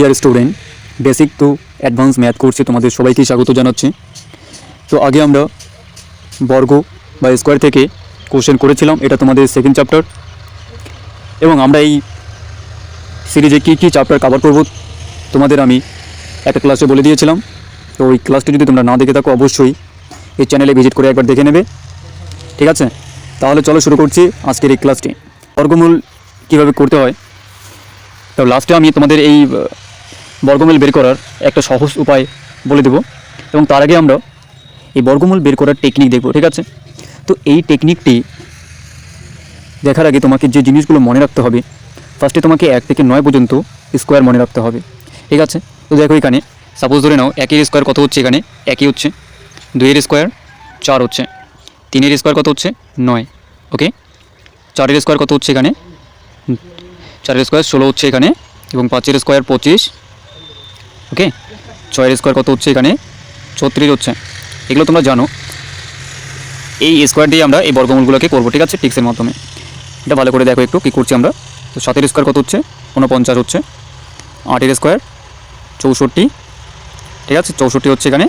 Dear student basic to advance math কোর্সে তোমাদের সবাইকে স্বাগত জানাচ্ছি। তো আগে আমরা বর্গ বা স্কোয়ার থেকে কোশ্চেন করেছিলাম, এটা তোমাদের সেকেন্ড চ্যাপ্টার এবং আমরা এই সিরিজে কী কী চ্যাপ্টার কভার করব, তোমাদের আমি একটা ক্লাসে বলে দিয়েছিলাম। তো ওই ক্লাসটি যদি তোমরা না দেখে থাকো, অবশ্যই এই চ্যানেলে ভিজিট করে একবার দেখে নেবে। ঠিক আছে? তাহলে চলো শুরু করছি আজকের এই ক্লাসটি বর্গমূল কীভাবে করতে হয়? তো লাস্টে আমি তোমাদের এই বর্গমূল বের করার একটা সহজ উপায় বলে দেব। এবং তার আগে আমরা এই বর্গমূল বের করার টেকনিক দেখব, ঠিক আছে? তো এই টেকনিকটি দেখার আগে তোমাকে যে জিনিসগুলো মনে রাখতে হবে ফার্স্টে তোমাকে এক থেকে নয় পর্যন্ত স্কোয়ার মনে রাখতে হবে, ঠিক আছে? তো দেখো এখানে সাপোজ ধরে নাও, একের স্কোয়ার কত হচ্ছে এখানে? একই হচ্ছে। দুইয়ের স্কোয়ার চার হচ্ছে। তিনের স্কোয়ার কত হচ্ছে? নয় ওকে চারের স্কোয়ার কত হচ্ছে এখানে? চারের স্কোয়ার ষোলো হচ্ছে এখানে, এবং পাঁচের স্কোয়ার পঁচিশ ওকে ছয়ের স্কোয়ার কত হচ্ছে এখানে? ছত্রিশ হচ্ছে। এগুলো তোমরা জানো। এই স্কোয়ার দিয়ে আমরা এই বর্গমূলগুলোকে করব, ঠিক আছে? টিক্সের মাধ্যমে। এটা ভালো করে দেখো একটু, কী করছি আমরা? তো সাতের স্কোয়ার কত হচ্ছে? উনপঞ্চাশ হচ্ছে। আটের স্কোয়ার চৌষট্টি। ঠিক আছে? চৌষট্টি হচ্ছে এখানে।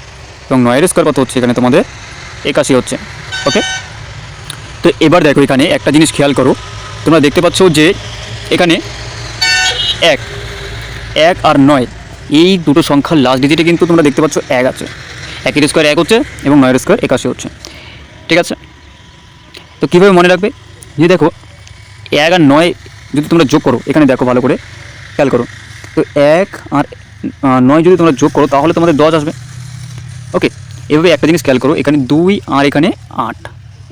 এবং নয়ের স্কোয়ার কত হচ্ছে এখানে তোমাদের? একাশি হচ্ছে। ওকে তো এবার দেখো এখানে একটা জিনিস খেয়াল করো। তোমরা দেখতে পাচ্ছ যে এখানে এক এক আর নয়। এই দুটো সংখ্যার লাস্ট ডিজিটে কিন্তু তোমরা দেখতে পাচ্ছ এক আছে। একের স্কোয়ার এক হচ্ছে এবং নয়ের স্কোয়ার একাশি হচ্ছে। ঠিক আছে? তো কীভাবে মনে রাখবে? যে দেখো, এক আর নয় যদি তোমরা যোগ করো, এখানে দেখো ভালো করে, খেয়াল করো। তো এক আর নয় যদি তোমরা যোগ করো, তাহলে তোমাদের দশ আসবে। ওকে এভাবে একটা জিনিস খেয়াল করো, এখানে দুই আর এখানে আট।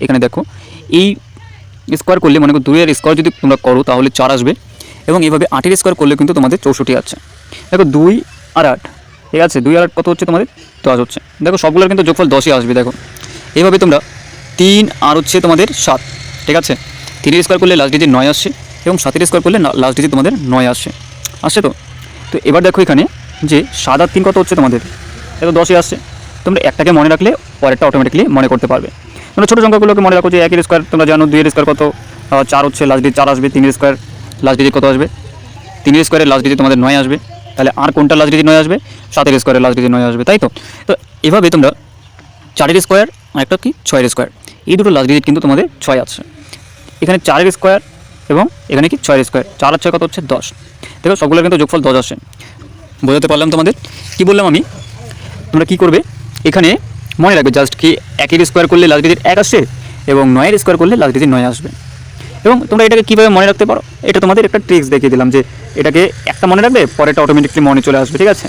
এখানে দেখো, এই স্কোয়ার করলে মনে করো দুইয়ের স্কোয়ার যদি তোমরা করো, তাহলে চার আসবে। এবং এভাবে আটের স্কোয়ার করলে কিন্তু তোমাদের চৌষট্টি আছে। দেখো দুই আর আট, ঠিক আছে? দুই আর আট কত হচ্ছে তোমাদের? দশ হচ্ছে। দেখো সবগুলোর কিন্তু যোগফল দশই আসবে, দেখো। এইভাবে তোমরা তিন আর হচ্ছে তোমাদের সাত, ঠিক আছে? তিনের স্কোয়ার করলে লাস্ট ডিজিট নয় আসছে এবং সাতের স্কোয়ার করলে লাস্ট ডিজিট তোমাদের নয় আসছে। আসছে তো? তো এবার দেখো এখানে যে সাত আর তিন কত হচ্ছে তোমাদের? এটা দশই আসছে। তোমরা একটাকে মনে রাখলে পরেরটা অটোমেটিকলি মনে করতে পারবে। তোমরা ছোটো সংখ্যাগুলোকে মনে রাখো যে একের স্কোয়ার তোমরা জানো দুইয়ের স্কোয়ার কত চার হচ্ছে লাস্ট ডিজিট চার আসবে, তিনের স্কোয়ার লাস্ট ডিজিট কত আসবে? তিনের স্কোয়ারের লাস্ট ডিজিট তোমাদের নয় আসবে। তাহলে আর কোনটা লাস্ট ডিজিট নয় আসবে? সাতের স্কোয়ারের লাস্ট ডিজিট নয় আসবে তাই তো তো এভাবে তোমরা চারের স্কোয়ার আর একটা কি? ছয়ের স্কোয়ার এই দুটো লাস্ট ডিজিট কিন্তু তোমাদের ছয় আছে। এখানে চারের স্কোয়ার এবং এখানে কি? ছয়ের স্কোয়ার চার আর ছয় কত হচ্ছে? দশ। দেখো সবগুলো কিন্তু যোগফল দশ আসে। বোঝাতে পারলাম তোমাদের? কি বললাম আমি? তোমরা কি করবে? এখানে মনে রাখবে জাস্ট কি, একের স্কোয়ার করলে লাস্ট ডিজিট এক আসছে এবং নয়ের স্কোয়ার করলে লাস্ট ডিজিট নয় আসবে। এবং তোমরা এটাকে কীভাবে মনে রাখতে পারো? এটা তোমাদের একটা ট্রিক্স দেখিয়ে দিলাম যে এটাকে একটা মনে রাখবে পরেরটা অটোমেটিকলি মনে চলে আসবে, ঠিক আছে?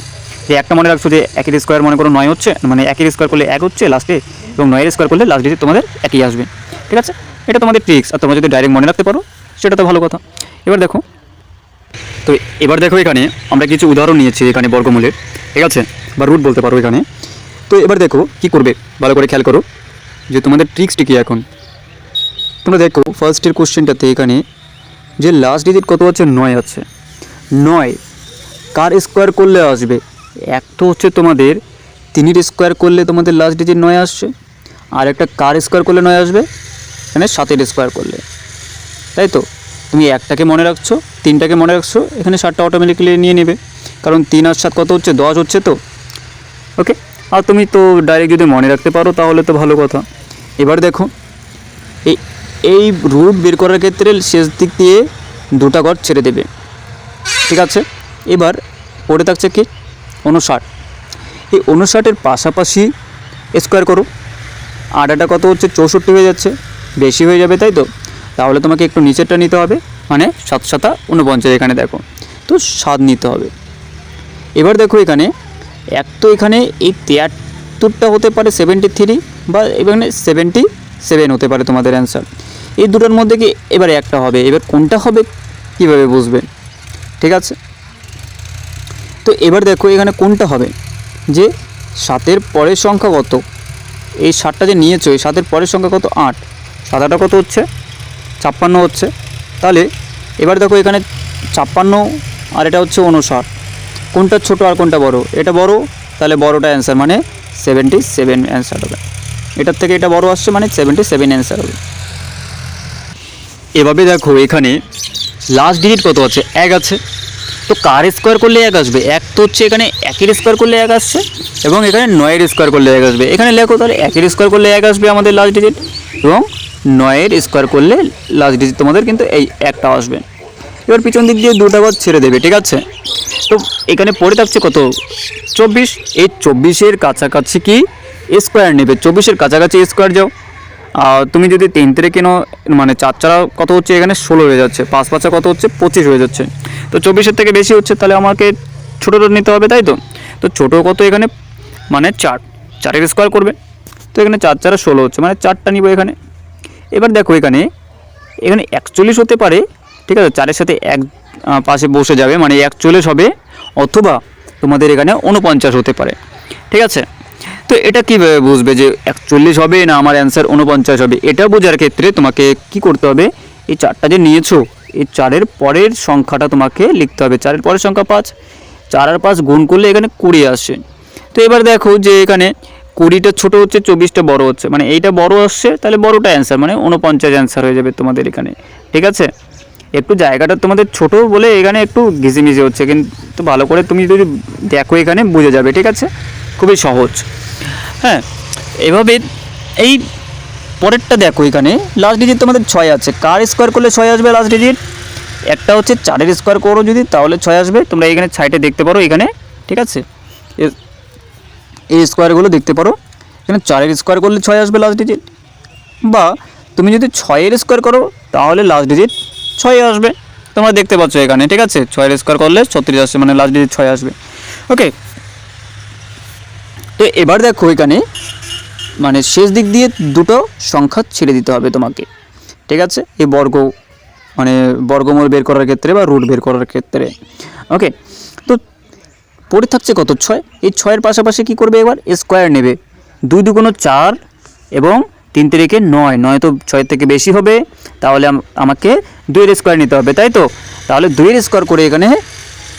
যে একটা মনে রাখছো যে একের স্কোয়ার মনে করো নয় হচ্ছে মানে একের স্কোয়ার করলে এক হচ্ছে লাস্টে এবং নয়ের স্কোয়ার করলে লাস্ট তোমাদের একই আসবে, ঠিক আছে? এটা তোমাদের ট্রিক্স আর তোমরা যদি ডাইরেক্ট মনে রাখতে পারো, সেটা তো ভালো কথা। এবার দেখো, তো এবার দেখো এখানে আমরা কিছু উদাহরণ নিয়েছি এখানে বর্গমূলের, ঠিক আছে? বা রুট বলতে পারো এখানে। তো এবার দেখো কি করবে? ভালো করে খেয়াল করো যে তোমাদের ট্রিক্সটি কী এখন? তোমরা দেখো ফার্স্টের কোশ্চেনটাতে এখানে, যে লাস্ট ডিজিট কত হচ্ছে? নয় আছে নয়, কার স্কোয়ার করলে আসবে? এক তো হচ্ছে তোমাদের, তিনের স্কোয়ার করলে তোমাদের লাস্ট ডিজিট নয় আসছে, আর একটা কার স্কোয়ার করলে নয় আসবে? এখানে সাতের স্কোয়ার করলে। তাই তো? তুমি একটাকে মনে রাখছো, তিনটাকে মনে রাখছো, এখানে সাতটা অটোমেটিক্যালি নিয়ে নেবে। কারণ তিন আর সাত কত হচ্ছে? দশ হচ্ছে তো। ওকে আর তুমি তো ডাইরেক্ট যদি মনে রাখতে পারো, তাহলে তো ভালো কথা। এবার দেখো এই রুট বের করার ক্ষেত্রে শেষ দিক দিয়ে দুটা ঘর ছেড়ে দেবে। ঠিক আছে? এবার পড়ে থাকছে কি? উনষাট এই উনষাটের পাশাপাশি স্কোয়ার করো। আটাটা কত হচ্ছে? চৌষট্টি হয়ে যাচ্ছে। বেশি হয়ে যাবে, তাই তো? তাহলে তোমাকে একটু নিচেরটা নিতে হবে। মানে সাত সাতা উনপঞ্চাশ এখানে দেখো। তো সাত নিতে হবে। এবার দেখো এখানে, এক তো এখানে এই তিয়াত্তরটা হতে পারে সেভেন্টি থ্রি বা এখানে সেভেন্টি সেভেন হতে পারে তোমাদের অ্যান্সার এই দুটোর মধ্যে কি এবার একটা হবে? এবার কোনটা হবে কীভাবে বুঝবে? ঠিক আছে? তো এবার দেখো এখানে কোনটা হবে? যে সাতের পরের সংখ্যা কত? এই সাতটা যে নিয়েছো, এই সাতের পরের সংখ্যা কত? আট। সাত আটা কত হচ্ছে? ছাপ্পান্ন হচ্ছে। তাহলে এবার দেখো এখানে ছাপ্পান্ন আর এটা হচ্ছে উনষাট কোনটা ছোট আর কোনটা বড়? এটা বড়, তাহলে বড়টা অ্যান্সার মানে সেভেন্টি সেভেন অ্যান্সার হবে। এটার থেকে এটা বড় আসছে মানে সেভেন্টি সেভেন অ্যান্সার হবে। এভাবে দেখো এখানে লাস্ট ডিজিট কত আছে? এক আছে। তো কার স্কোয়ার করলে এক আসবে? এক তো হচ্ছে এখানে একের স্কোয়ার করলে এক আসছে এবং এখানে নয়ের স্কোয়ার করলে এক আসবে। এখানে লেখো তাহলে একের স্কোয়ার করলে এক আসবে আমাদের লাস্ট ডিজিট এবং নয়ের স্কোয়ার করলে লাস্ট ডিজিট তোমাদের কিন্তু এই একটা আসবে। এবার পিছন দিক দিয়ে দুটা ঘর ছেড়ে দেবে, ঠিক আছে? তো এখানে পড়ে থাকছে কত? চব্বিশ। এই চব্বিশের কাছাকাছি কি? স্কোয়ার নেবে। চব্বিশের কাছাকাছি স্কোয়ার যাও। তুমি যদি তিন তেরে কেন মানে চার চারা কত হচ্ছে এখানে? ষোলো হয়ে যাচ্ছে। পাঁচ পাঁচা কত হচ্ছে? পঁচিশ হয়ে যাচ্ছে। তো চব্বিশের থেকে বেশি হচ্ছে, তাহলে আমাকে ছোটোটা নিতে হবে, তাই তো? তো ছোটো কত এখানে? মানে চার। চারের স্কোয়ার করবে। তো এখানে চার চারা ষোলো হচ্ছে মানে চারটা নিব এখানে। এবার দেখো এখানে এখানে একচল্লিশ হতে পারে, ঠিক আছে? চারের সাথে এক পাশে বসে যাবে মানে একচল্লিশ হবে, অথবা তোমাদের এখানে উনপঞ্চাশ হতে পারে, ঠিক আছে? তো এটা কীভাবে বুঝবে যে একচল্লিশ হবে না আমার অ্যান্সার উনপঞ্চাশ হবে? এটা বোঝার ক্ষেত্রে তোমাকে কি করতে হবে? এই চারটা যে নিয়েছো, এই চারের পরের সংখ্যাটা তোমাকে লিখতে হবে। চারের পরের সংখ্যা পাঁচ। চার আর পাঁচ গুণ করলে এখানে কুড়ি আসে তো এবার দেখো যে এখানে কুড়িটা ছোট হচ্ছে, চব্বিশটা বড় হচ্ছে। মানে এইটা বড় আসছে, তাহলে বড়টা অ্যান্সার মানে উনপঞ্চাশ অ্যান্সার হয়ে যাবে তোমাদের এখানে। ঠিক আছে? একটু জায়গাটা তোমাদের ছোট বলে এখানে একটু ঘিসিমিসি হচ্ছে, কিন্তু ভালো করে তুমি যদি দেখো এখানে, বুঝে যাবে। ঠিক আছে? খুবই সহজ। হ্যাঁ এভাবে এই পরেরটা দেখো এখানে। লাস্ট ডিজিট তোমাদের ছয় আছে। কার স্কোয়ার করলে ছয় আসবে লাস্ট ডিজিট একটা হচ্ছে চারের স্কোয়ার করো যদি, তাহলে ছয় আসবে। তোমরা এখানে সাইডে দেখতে পারো এখানে, ঠিক আছে? এই স্কোয়ারগুলো দেখতে পারো। এখানে চারের স্কোয়ার করলে ছয় আসবে লাস্ট ডিজিট বা তুমি যদি ছয়ের স্কোয়ার করো, তাহলে লাস্ট ডিজিট ছয় আসবে। তোমরা দেখতে পাচ্ছ এখানে, ঠিক আছে? ছয়ের স্কোয়ার করলে ছত্রিশ আসবে মানে লাস্ট ডিজিট ছয় আসবে। ওকে তো এবার দেখো এখানে মানে শেষ দিক দিয়ে দুটো সংখ্যা ছেড়ে দিতে হবে তোমাকে, ঠিক আছে? এই বর্গ মানে বর্গমূল বের করার ক্ষেত্রে বা রুট বের করার ক্ষেত্রে, ওকে? তো পড়ে থাকছে কত? ছয়। এই ছয়ের পাশাপাশি কি করবে এবার? স্কোয়ার নেবে। দুই দুগুণ চার এবং তিন তিরিকে নয়। নয় তো ছয়ের থেকে বেশি হবে, তাহলে আম- আমাকে দুইয়ের স্কোয়ার নিতে হবে, তাই তো? তাহলে দুইয়ের স্কোয়ার করে এখানে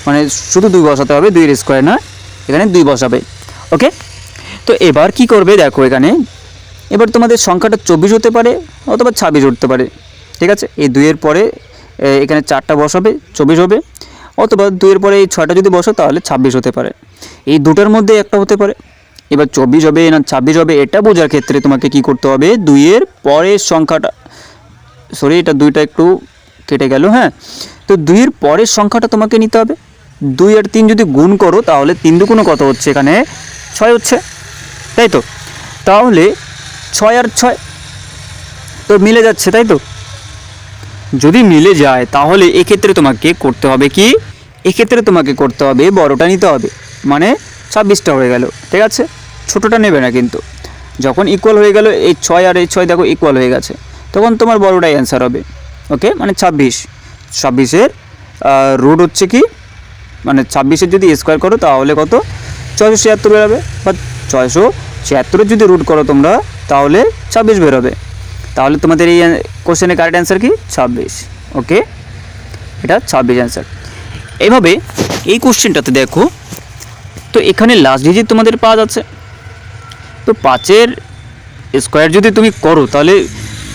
মানে শুধু দুই বসাতে হবে, দুইয়ের স্কোয়ার না, এখানে দুই বসাবে, ওকে? তো এবার কি করবে দেখো এখানে? এবার তোমাদের সংখ্যাটা চব্বিশ হতে পারে অথবা ছাব্বিশ উঠতে পারে, ঠিক আছে? এই দুইয়ের পরে এখানে চারটা বসাবে, চব্বিশ হবে। অথবা দুইয়ের পরে এই ছয়টা যদি বসো তাহলে ছাব্বিশ হতে পারে। এই দুটার মধ্যে একটা হতে পারে। এবার চব্বিশ হবে না ছাব্বিশ হবে, এটা বোঝার ক্ষেত্রে তোমাকে কি করতে হবে? দুইয়ের পরের সংখ্যাটা সরি এটা দুইটা একটু কেটে গেল হ্যাঁ? তো দুইয়ের পরের সংখ্যাটা তোমাকে নিতে হবে। দুই আর তিন যদি গুণ করো, তাহলে তিন দুগুণও কত হচ্ছে এখানে? ছয় হচ্ছে। তাই তো তাহলে ছয় আর ছয় তো মিলে যাচ্ছে তাই তো যদি মিলে যায়, তাহলে এক্ষেত্রে তোমাকে করতে হবে কি? এক্ষেত্রে তোমাকে করতে হবে, বড়টা নিতে হবে। মানে ছাব্বিশটা হয়ে গেল, ঠিক আছে? ছোটোটা নেবে না কিন্তু। যখন ইকুয়াল হয়ে গেল, এই ছয় আর এই ছয় দেখো ইকুয়াল হয়ে গেছে। তখন তোমার বড়টাই অ্যান্সার হবে ওকে মানে ছাব্বিশ। ছাব্বিশের রুট হচ্ছে কি? মানে ছাব্বিশের যদি স্কোয়ার করো, তাহলে কত? ছয়শো ছিয়াত্তর বেরোবে বা ছয়শো ছিয়াত্তরের যদি রুট করো তোমরা, তাহলে ছাব্বিশ বেরোবে। তাহলে তোমাদের এই কোশ্চেনের কারেক্ট অ্যান্সার কি? ছাব্বিশ। ওকে এটা ছাব্বিশ অ্যান্সার এইভাবে এই কোশ্চেনটাতে দেখো, তো এখানে লাস্ট ডিজিট তোমাদের পাঁচ আছে। তো পাঁচের স্কোয়ার যদি তুমি করো, তাহলে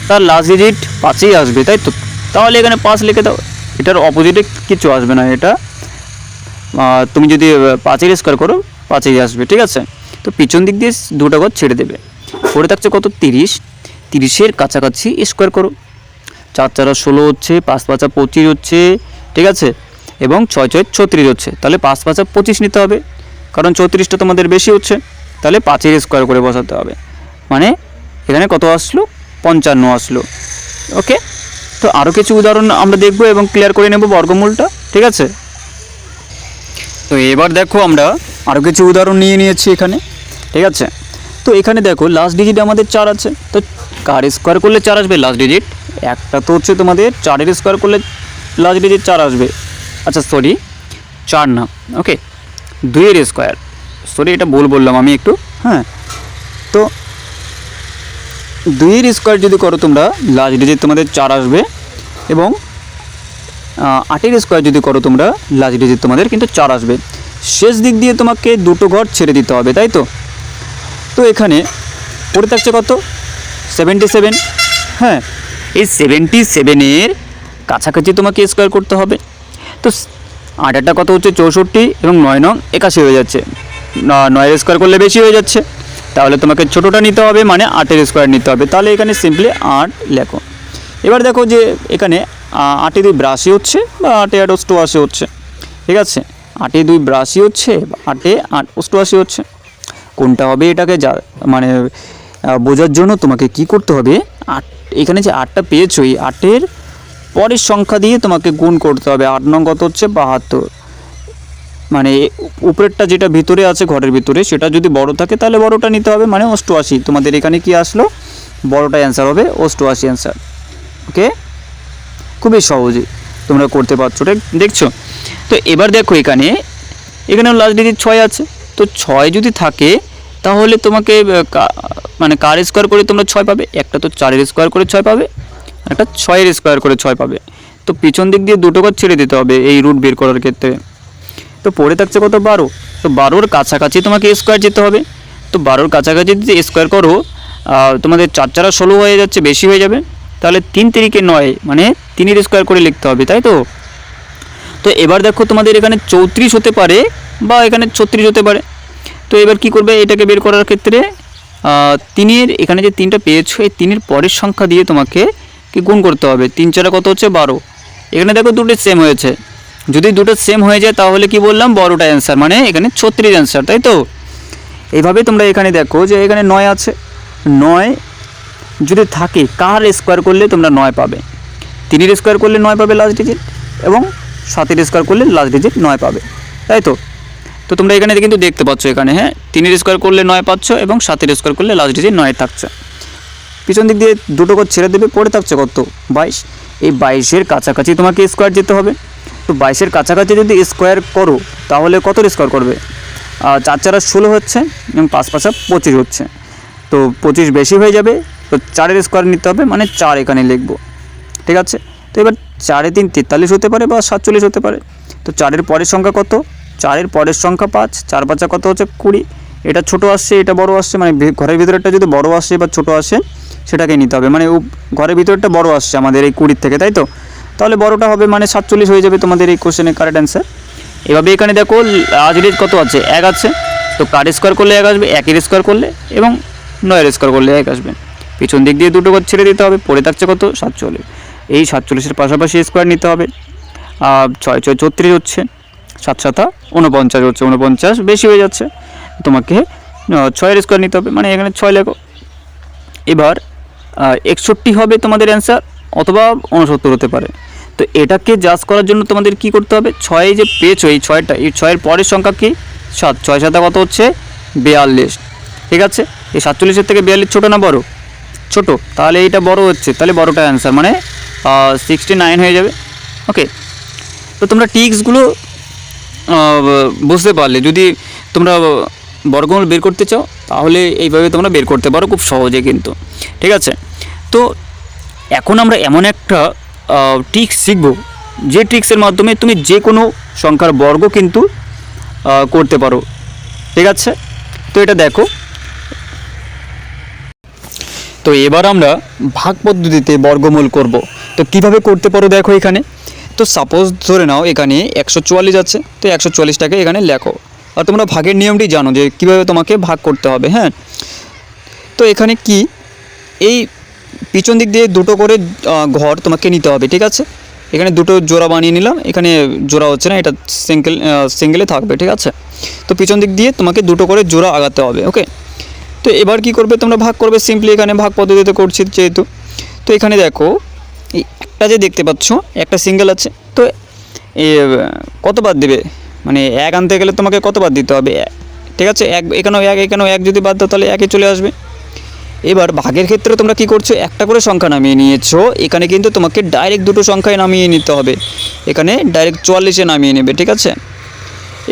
তার লাস্ট ডিজিট পাঁচেই আসবে, তাই তো? তাহলে এখানে পাঁচ লিখে দাও। এটার অপোজিটে কিছু আসবে না, এটা। তুমি যদি পাঁচের স্কোয়ার করো পাঁচেই আসবে, ঠিক আছে? তো পিছন দিক দিয়ে দুটো ঘর ছেড়ে দেবে। পড়ে থাকছে কত? তিরিশ। তিরিশের কাছাকাছি স্কোয়ার করো। চার চারা ষোলো হচ্ছে, পাঁচ পাঁচা পঁচিশ হচ্ছে, ঠিক আছে? এবং ছয় ছয় ছত্রিশ হচ্ছে। তাহলে পাঁচ পাঁচা পঁচিশ নিতে হবে। কারণ চৌত্রিশটা তোমাদের বেশি হচ্ছে। তাহলে পাঁচের স্কোয়ার করে বসাতে হবে। মানে এখানে কত আসলো? পঞ্চান্ন আসলো। ওকে? তো আরও কিছু উদাহরণ আমরা দেখব এবং ক্লিয়ার করে নেব বর্গমূলটা, ঠিক আছে? তো এবার দেখো আমরা আরও কিছু উদাহরণ নিয়ে নিয়েছি এখানে, ঠিক আছে? তো এখানে দেখো লাস্ট ডিজিট আমাদের চার আছে। তো কার স্কোয়ার করলে চার আসবে? লাস্ট ডিজিট একটা তো হচ্ছে তোমাদের চারের স্কোয়ার করলে লাস্ট ডিজিট চার আসবে। আচ্ছা সরি চার না। ওকে দুইয়ের স্কোয়ার সরি এটা ভুল বললাম আমি একটু। হ্যাঁ তো দুইয়ের স্কোয়ার যদি করো তোমরা লাস্ট ডিজিট তোমাদের চার আসবে এবং আটের স্কোয়ার যদি করো তোমরা লাস্ট ডিজিট তোমাদের কিন্তু চার আসবে। শেষ দিক দিয়ে তোমাকে দুটো ঘর ছেড়ে দিতে হবে, তাই তো? তো এখানে পড়ে থাকছে কত? সেভেন্টি সেভেন হ্যাঁ এই সেভেন্টি সেভেনের কাছাকাছি তোমাকে স্কোয়ার করতে হবে। তো আট একটা কত হচ্ছে? চৌষট্টি এবং নয় নং একাশি হয়ে যাচ্ছে। নয়ের স্কোয়ার করলে বেশি হয়ে যাচ্ছে। তাহলে তোমাকে ছোটোটা নিতে হবে মানে আটের স্কোয়ার নিতে হবে। তাহলে এখানে সিম্পলি আট লেখো। এবার দেখো যে এখানে আটে দুই ব্রাশি হচ্ছে বা আটে আট অষ্টআশি হচ্ছে। ঠিক আছে? আটে দুই ব্রাশি হচ্ছে, আটে আট অষ্টআশি হচ্ছে। কোনটা হবে এটাকে যা মানে বোঝার জন্য তোমাকে কি করতে হবে? আট, এখানে যে আটটা পেয়েছ, এই আটের পরের সংখ্যা দিয়ে তোমাকে গুণ করতে হবে। আট নং কত হচ্ছে? বাহাত্তর। মানে উপরেরটা যেটা ভিতরে আছে, ঘরের ভিতরে, সেটা যদি বড় থাকে, তাহলে বড়টা নিতে হবে মানে অষ্টআশি। তোমাদের এখানে কি আসলো? বড়টা অ্যান্সার হবে, অষ্টআশি অ্যান্সার ওকে খুবই সহজে। তোমরা করতে পারছ দেখছ? তো এবার দেখো এখানে এখানে লাস্ট ডিজিট ছয় আছে। তো ছয় যদি থাকে, তাহলে তোমাকে মানে কার স্কোয়ার করে তোমরা ছয় পাবে? একটা তো চারের স্কোয়ার করে ছয় পাবে একটা ছয়ের স্কোয়ার করে ছয় পাবে। তো পিছন দিক দিয়ে দুটো করে ছেড়ে দিতে হবে এই রুট বের করার ক্ষেত্রে। তো পড়ে থাকছে কত? বারো। তো বারোর কাছাকাছি তোমাকে স্কোয়ার যেতে হবে। তো বারোর কাছাকাছি যদি স্কোয়ার করো তোমাদের চার চারা ষোলো হয়ে যাচ্ছে, বেশি হয়ে যাবে। তাহলে তিন তিরিকে নয় মানে তিনের স্কোয়ার করে লিখতে হবে, তাই তো? তো এবার দেখো তোমাদের এখানে চৌত্রিশ হতে পারে বা এখানে ছত্রিশ হতে পারে। তো এবার কি করবে? এটাকে বের করার ক্ষেত্রে তিনের এখানে যে তিনটা পেয়েছ, এই তিনের পরের সংখ্যা দিয়ে তোমাকে কি গুণ করতে হবে? তিন চারা কত হচ্ছে? বারো। এখানে দেখো দুটো সেম হয়েছে। যদি দুটো সেম হয়ে যায়, তাহলে কি বললাম? বড়টা অ্যান্সার মানে এখানে ছত্রিশ অ্যান্সার তাই তো? এইভাবে তোমরা এখানে দেখো যে এখানে নয় আছে। নয় যদি থাকে, কার স্কোয়ার করলে তোমরা নয় পাবে? তিনের স্কোয়ার করলে নয় পাবে লাস্ট ডিজিট এবং সাতের স্কোয়ার করলে লাস্ট ডিজিট নয় পাবে, তাই তো? তো তোমরা এখানে কিন্তু দেখতে পাচ্ছ এখানে হ্যাঁ? তিনের স্কোয়ার করলে নয় পাচ্ছ এবং সাতের স্কোয়ার করলে লাস্ট ডিজিট নয় থাকছে। পিছন দিক দিয়ে দুটো করে ছেড়ে দেবে, পড়ে থাকছে কত? বাইশ। এই বাইশের কাছাকাছি তোমাকে স্কোয়ার যেতে হবে। তো বাইশের কাছাকাছি যদি স্কোয়ার করো, তাহলে কত স্কোয়ার করবে? চার চারা ষোলো হচ্ছে এবং পাঁচ পাঁচা পঁচিশ হচ্ছে। তো পঁচিশ বেশি হয়ে যাবে, তো চারের স্কোয়ার নিতে হবে মানে চার এখানে লিখব। ঠিক আছে। তো এবার চারে তিন তেতাল্লিশ হতে পারে বা সাতচল্লিশ হতে পারে। তো চারের পরের সংখ্যা কত? চারের পরের সংখ্যা পাঁচ, চার পাঁচা কত হচ্ছে? কুড়ি। এটা ছোট আসছে, এটা বড় আসছে মানে ঘরের ভিতরেরটা যদি বড় আসে বা ছোট আসে, সেটাকে নিতে হবে। মানে ঘরের ভিতরটা বড় আসছে আমাদের এই কুড়ির থেকে, তাই তো? তাহলে বড়টা হবে মানে সাতচল্লিশ হয়ে যাবে তোমাদের এই কোশ্চেনের কারেক্ট অ্যান্সার এভাবে এখানে দেখো আজরিজ কত আছে? এক আছে। তো কার স্কোয়ার করলে এক আসবে, একের স্কোয়ার করলে এবং নয়ের স্কোয়ার করলে এক আসবে। পিছন দিক দিয়ে দুটো ছেড়ে দিতে হবে, পড়ে থাকছে কত? সাতচল্লিশ। এই সাতচল্লিশের পাশাপাশি স্কোয়ার নিতে হবে। ছয় ছয় ছত্রিশ হচ্ছে, সাত সাতা উনপঞ্চাশ হচ্ছে উনপঞ্চাশ বেশি হয়ে যাচ্ছে। তোমাকে ছয়ের স্কোয়ার নিতে হবে মানে এখানে ছয় লেখো। এবার একষট্টি হবে তোমাদের অ্যান্সার অথবা উনসত্তর হতে পারে। তো এটাকে জাজ করার জন্য তোমাদের কি করতে হবে? ছয় যে পেয়েছ, এই ছয়টা, এই ছয়ের পরের সংখ্যা কি? সাত, ছয় সাতা কত হচ্ছে? বিয়াল্লিশ। ঠিক আছে? এই সাতচল্লিশের থেকে বিয়াল্লিশ ছোটো না বড়? ছোট। তাহলে এইটা বড় হচ্ছে, তাহলে বড়টা অ্যান্সার মানে সিক্সটি নাইন হয়ে যাবে। ওকে তো তোমরা টিক্সগুলো বুঝতে পারলে। যদি তোমরা বর্গমূল বের করতে চাও, তাহলে এইভাবে তোমরা বের করতে পারো খুব সহজে কিন্তু। ঠিক আছে? তো এখন আমরা এমন একটা ট্রিক্স শিখব, যে ট্রিক্সের মাধ্যমে তুমি যে কোনো সংখ্যার বর্গ কিন্তু করতে পারো। ঠিক আছে? তো এটা দেখো। তো এবার আমরা ভাগ পদ্ধতিতে বর্গমূল করব। তো কীভাবে করতে পারো দেখো এখানে? তো সাপোজ ধরে নাও এখানে একশো চুয়াল্লিশ আছে, তো একশো চুয়াল্লিশটাকে এখানে লেখো। আর তোমরা ভাগের নিয়মটি জানো যে কীভাবে তোমাকে ভাগ করতে হবে হ্যাঁ? তো এখানে কি? এই পিছন দিক দিয়ে দুটো করে ঘর তোমাকে নিতে হবে, ঠিক আছে? এখানে দুটো জোড়া বানিয়ে নিলাম, এখানে জোড়া হচ্ছে না, এটা সিঙ্গেল সিঙ্গেলে থাকবে, ঠিক আছে? তো পিছন দিক দিয়ে তোমাকে দুটো করে জোড়া আগাতে হবে ওকে তো এবার কি করবে তোমরা? ভাগ করবে সিম্পলি এখানে ভাগ পদ্ধতিতে করছি যেহেতু। তো এখানে দেখো একটা যে দেখতে পাচ্ছ, একটা সিঙ্গেল আছে, তো কত বাদ দেবে? মানে এক আনতে গেলে তোমাকে কত বাদ দিতে হবে। ঠিক আছে, এক, এখানেও এক এখানেও এক যদি বাদ দাও, তাহলে একে চলে আসবে। এবার ভাগের ক্ষেত্রে তোমরা কি করছ? একটা করে সংখ্যা নামিয়ে নিয়েছো, এখানে কিন্তু তোমাকে ডাইরেক্ট দুটো সংখ্যায় নামিয়ে নিতে হবে। এখানে ডাইরেক্ট চুয়াল্লিশে নামিয়ে নেবে, ঠিক আছে?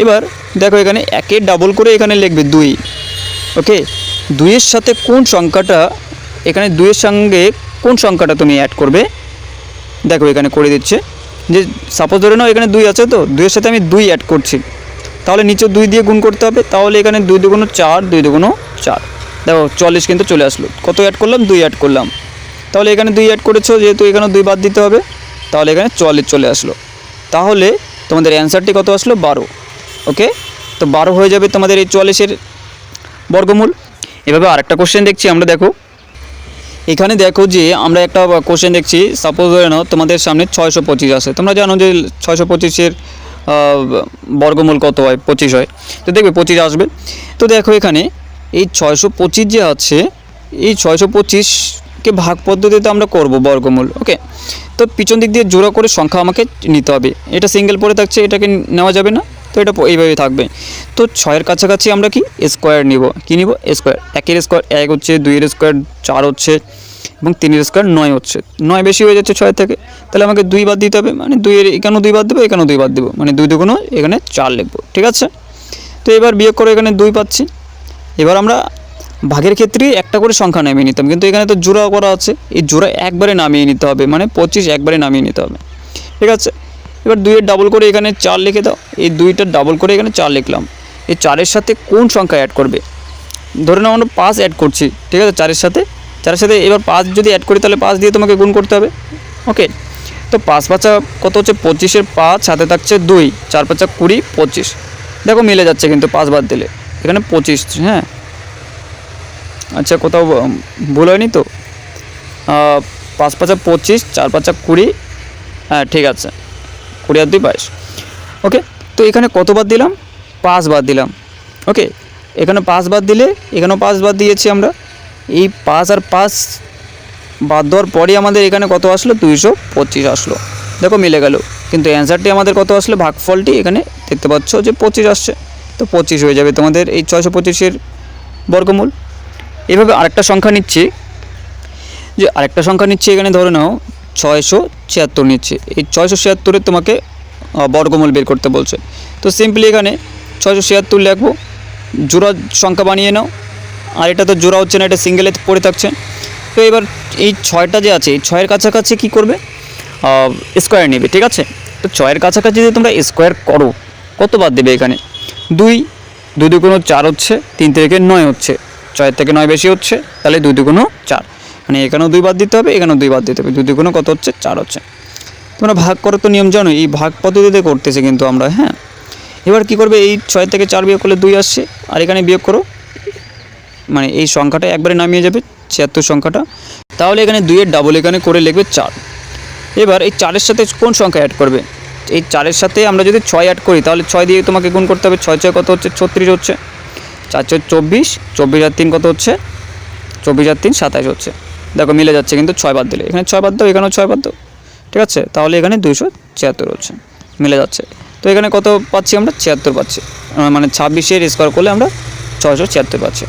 এবার দেখো এখানে একে ডাবল করে এখানে লিখবে দুই। ওকে দুইয়ের সাথে কোন সংখ্যাটা, এখানে দুইয়ের সঙ্গে কোন সংখ্যাটা তুমি অ্যাড করবে? দেখো এখানে করে দিচ্ছে। যে সাপোজ ধরে নাও এখানে দুই আছে তো, দুইয়ের সাথে আমি দুই অ্যাড করছি। তাহলে নিচে দুই দিয়ে গুণ করতে হবে, তাহলে এখানে দুই দুগুণ চার, দুই দুগুণ চার। দেখো চল্লিশ কিন্তু চলে আসলো। কত অ্যাড করলাম? দুই অ্যাড করলাম। তাহলে এখানে দুই অ্যাড করেছ, যেহেতু এখানে দুই বাদ দিতে হবে, তাহলে এখানে চুয়াল্লিশ চলে আসলো। তাহলে তোমাদের অ্যান্সারটি কত আসলো? বারো। ওকে তো বারো হয়ে যাবে তোমাদের এই চুয়াল্লিশের বর্গমূল। এভাবে আরেকটা কোশ্চেন দেখছি, আমরা দেখো। এখানে দেখো যে আমরা একটা কোশ্চেন দেখছি সাপোজ ধরে নাও তোমাদের সামনে ছয়শো পঁচিশ আছে। তোমরা জানো যে ছয়শো পঁচিশের বর্গমূল কত হয়? পঁচিশ হয়। তো দেখবে পঁচিশ আসবে। তো দেখো এখানে, এই ছয়শো পঁচিশ যে আছে, এই ছয়শো পঁচিশকে ভাগ পদ্ধতিতে আমরা করব বর্গমূল ওকে তো পিছন দিক দিয়ে জোড়া করে সংখ্যা আমাকে নিতে হবে। এটা সিঙ্গেল পড়ে থাকছে, এটাকে নেওয়া যাবে না। তো এটা এইভাবেই থাকবে। তো ছয়ের কাছাকাছি আমরা কি? স্কোয়ার নিব। কী নিব? স্কোয়ার একের স্কোয়ার এক হচ্ছে, দুইয়ের স্কোয়ার চার হচ্ছে এবং তিনের স্কোয়ার নয় হচ্ছে। নয় বেশি হয়ে যাচ্ছে ছয় থেকে। তাহলে আমাকে দুই বাদ দিতে হবে। মানে দুইয়ের এখানেও দুই বাদ দেবো, এখানেও দুই বাদ দেবো। মানে দুই দুগুণো এখানে চার লিখব। ঠিক আছে? তো এবার বিয়োগ করে এখানে দুই পাচ্ছি। এবার আমরা ভাগের ক্ষেত্রে একটা করে সংখ্যা নামিয়ে নিতাম। কিন্তু এখানে তো জোড়া করা আছে। এই জোড়া একবারে নামিয়ে নিতে হবে। মানে পঁচিশ একবারে নামিয়ে নিতে হবে। ঠিক আছে? এবার দুইয়ের ডাবল করে এখানে চার লিখে দাও। এই দুইটা ডাবল করে এখানে চার লিখলাম। এই চারের সাথে কোন সংখ্যা অ্যাড করবে? ধরে নাও আমরা পাঁচ অ্যাড করছি, ঠিক আছে? চারের সাথে। চারের সাথে এবার পাঁচ যদি অ্যাড করি, তাহলে পাঁচ দিয়ে তোমাকে গুণ করতে হবে। ওকে তো পাঁচ পাঁচা কত হচ্ছে? পঁচিশের পাঁচ, সাথে থাকছে দুই, চার পাঁচা কুড়ি, পঁচিশ। দেখো মিলে যাচ্ছে কিন্তু পাঁচ বাদ দিলে। এখানে পঁচিশ হ্যাঁ? আচ্ছা কোথাও ভুল হয়নি তো? পাঁচ পাঁচা পঁচিশ, চার পাঁচা কুড়ি। হ্যাঁ ঠিক আছে। কুড়ি দুই বাইশ। ওকে তো এখানে কত বাদ দিলাম? পাঁচ বাদ দিলাম। ওকে এখানে পাঁচ বাদ দিলে, এখানেও পাঁচ বাদ দিয়েছি আমরা। এই পাঁচ আর পাঁচ বাদ দেওয়ার পরই আমাদের এখানে কত আসলো? দুইশো পঁচিশ আসলো। দেখো মিলে গেল। কিন্তু অ্যান্সারটি আমাদের কত আসলো? ভাগফলটি এখানে দেখতে পাচ্ছ যে পঁচিশ আসছে। তো পঁচিশ হয়ে যাবে তোমাদের এই ছয়শো পঁচিশের বর্গমূল। এভাবে আরেকটা সংখ্যা নিচ্ছি। যে আরেকটা সংখ্যা নিচ্ছি এখানে ধরে নাও। ছয়শো ছিয়াত্তর নিচ্ছে। এই ছয়শো ছিয়াত্তরে তোমাকে বর্গমূল বের করতে বলছে। তো সিম্পলি এখানে ছয়শো ছিয়াত্তর লিখব, জোড়া সংখ্যা বানিয়ে নাও। আর এটা তো জোড়া হচ্ছে না, এটা সিঙ্গেলে পড়ে থাকছে। তো এবার এই ছয়টা যে আছে, এই ছয়ের কাছাকাছি কি করবে? স্কোয়ার নেবে, ঠিক আছে? তো ছয়ের কাছাকাছি যদি তোমরা স্কোয়ার করো, কত বাদ দেবে এখানে? দুই দুই দুগুণো চার হচ্ছে, তিন থেকে নয় হচ্ছে। ছয়ের থেকে নয় বেশি হচ্ছে, তাহলে দুই দুগুণো চার। মানে এখানেও দুই বাদ দিতে হবে, এখানেও দুই বাদ দিতে হবে। দুই দুগুণো কত হচ্ছে? চার হচ্ছে। তোমরা ভাগ করো তো নিয়ম জানো এই ভাগ পদ্ধতিতে করতেছে কিন্তু আমরা হ্যাঁ? এবার কি করবে? এই ছয় থেকে চার বিয়োগ করলে দুই আসছে, আর এখানে বিয়োগ করো। মানে এই সংখ্যাটা একবারে নামিয়ে যাবে, ছিয়াত্তর সংখ্যাটা। তাহলে এখানে দুইয়ের ডাবল এখানে করে লিখবে চার। এবার এই চারের সাথে কোন সংখ্যা অ্যাড করবে? এই চারের সাথে আমরা যদি ছয় অ্যাড করি, তাহলে ছয় দিয়ে তোমাকে গুণ করতে হবে, ছয় ছয় কত হচ্ছে? ছত্রিশ হচ্ছে। চার ছয় চব্বিশ চব্বিশ আর তিন কত হচ্ছে? চব্বিশ আর তিন, সাতাশ হচ্ছে। দেখো মিলে যাচ্ছে কিন্তু ছয় বাদ দিলে। এখানে ছয় বাদ দাও, এখানেও ছয় বাদ দাও। ঠিক আছে? তাহলে এখানে দুইশো ছিয়াত্তর হচ্ছে। মিলে যাচ্ছে। তো এখানে কত পাচ্ছি আমরা? ছিয়াত্তর পাচ্ছি। মানে ছাব্বিশের স্কোয়ার করলে আমরা ছয়শো ছিয়াত্তর পাচ্ছি।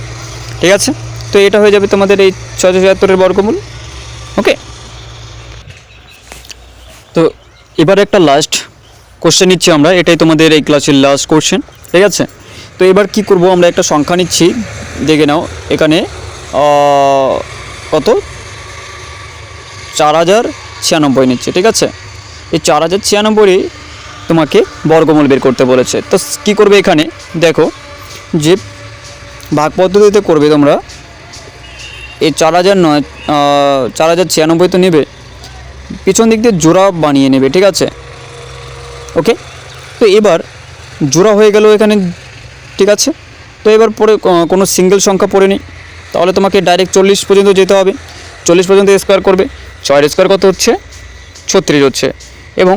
ঠিক আছে? তো এটা হয়ে যাবে তোমাদের এই ছয়শো ছিয়াত্তরের বর্গমূল। ওকে? তো এবার একটা লাস্ট কোশ্চেন নিচ্ছি আমরা। এটাই তোমাদের এই ক্লাসের লাস্ট কোশ্চেন ঠিক আছে? তো এবার কি করব? আমরা একটা সংখ্যা নিচ্ছি। দেখে নাও। এখানে কত? চার হাজার ছিয়ানব্বই নিচ্ছে, ঠিক আছে? এই চার হাজার ছিয়ানব্বই তোমাকে বর্গমূল বের করতে বলেছে। তো কি করবে এখানে? দেখো, যে ভাগ পদ্ধতিতে করবে তোমরা, এই চার হাজার নয় চার হাজার ছিয়ানব্বই তো নেবে, পিছন দিক দিয়ে জোড়া বানিয়ে নেবে, ঠিক আছে? ওকে? তো এবার জোড়া হয়ে গেল এখানে, ঠিক আছে? তো এবার পরে কোনো সিঙ্গেল সংখ্যা পড়ে নেই। তাহলে তোমাকে ডাইরেক্ট চল্লিশ পর্যন্ত যেতে হবে। চল্লিশ পর্যন্ত স্কোয়ার করবে। ছয়ের স্কোয়ার কত হচ্ছে? ছত্রিশ হচ্ছে। এবং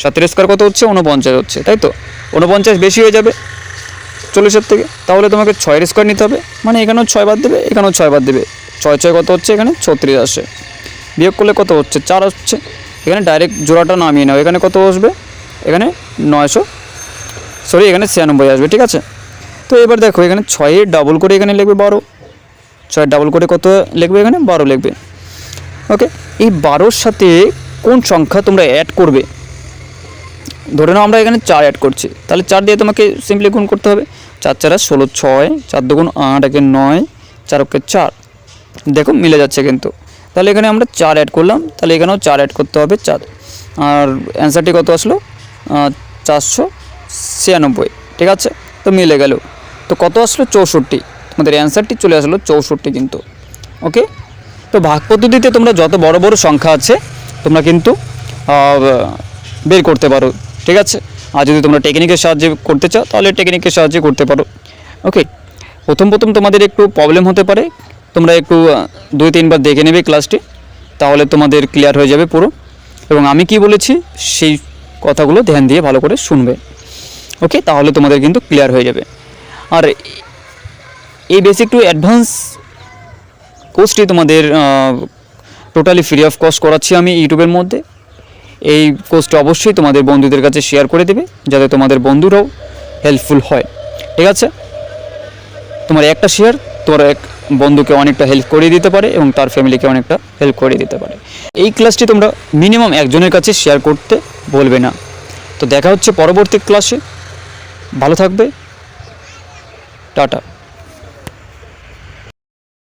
সাতের স্কোয়ার কত হচ্ছে? উনপঞ্চাশ হচ্ছে, তাই তো? উনপঞ্চাশ বেশি হয়ে যাবে চল্লিশের থেকে। তাহলে তোমাকে ছয়ের স্কোয়ার নিতে হবে। মানে এখানেও ছয় বাদ দেবে, এখানেও ছয় বাদ দেবে। ছয় ছয় কত হচ্ছে? এখানে ছত্রিশ আসে। বিয়োগ করলে কত হচ্ছে? চার হচ্ছে এখানে ডাইরেক্ট জোড়াটা নামিয়ে নাও। এখানে কত আসবে এখানে নয়শো সরি এখানে ছিয়ানব্বই আসবে, ঠিক আছে? তো এবার দেখো, এখানে ছয়ের ডাবল করে এখানে লিখবে বারো। ছয়ের ডাবল করে কত লিখবে? এখানে বারো লিখবে। ওকে এই বারোর সাথে কোন সংখ্যা তোমরা অ্যাড করবে? ধরে নাও আমরা এখানে চার অ্যাড করছি। তাহলে চার দিয়ে তোমাকে সিম্পলি গুণ করতে হবে। চার চারা ষোলো ছয়, চার দুগুণ আট একে নয়, চার ওকে চার। দেখো, মিলে যাচ্ছে কিন্তু। তাহলে এখানে আমরা চার অ্যাড করলাম। তাহলে এখানেও চার অ্যাড করতে হবে চার। আর অ্যান্সারটি কত আসলো? চারশো ছিয়ানব্বই। ঠিক আছে? তো মিলে গেল। তো কত আসলো? চৌষট্টি। তোমাদের অ্যান্সারটি চলে আসলো চৌষট্টি কিন্তু। ওকে তো ভাগ পদ্ধতিতে তোমরা যত বড় বড় সংখ্যা আছে, তোমরা কিন্তু বের করতে পারো, ঠিক আছে? আর যদি তোমরা টেকনিকের সাহায্যে করতে চাও, তাহলে টেকনিকের সাহায্যে করতে পারো। ওকে প্রথম প্রথম তোমাদের একটু প্রবলেম হতে পারে। তোমরা একটু দুই তিনবার দেখে নেবে ক্লাসটি তাহলে তোমাদের ক্লিয়ার হয়ে যাবে পুরো। এবং আমি কি বলেছি? সেই কথাগুলো ধ্যান দিয়ে ভালো করে শুনবে। ওকে তাহলে তোমাদের কিন্তু ক্লিয়ার হয়ে যাবে। আর এই বেসিক টু অ্যাডভান্স কোর্সটি তোমাদের টোটালি ফ্রি অফ কস্ট করাচ্ছি আমি ইউটিউবের মধ্যে। এই কোর্সটা অবশ্যই তোমাদের বন্ধুদের কাছে শেয়ার করে দেবে, যাতে তোমাদের বন্ধুরাও হেল্পফুল হয়। ঠিক আছে? তোমার একটা শেয়ার তোমার এক বন্ধুকে অনেকটা হেল্প করে দিতে পারে এবং তার ফ্যামিলিকে অনেকটা হেল্প করে দিতে পারে। এই ক্লাসটি তোমরা মিনিমাম একজনের কাছে শেয়ার করতে বলবে না। তো দেখা হচ্ছে পরবর্তী ক্লাসে ভালো থাকবে। টাটা।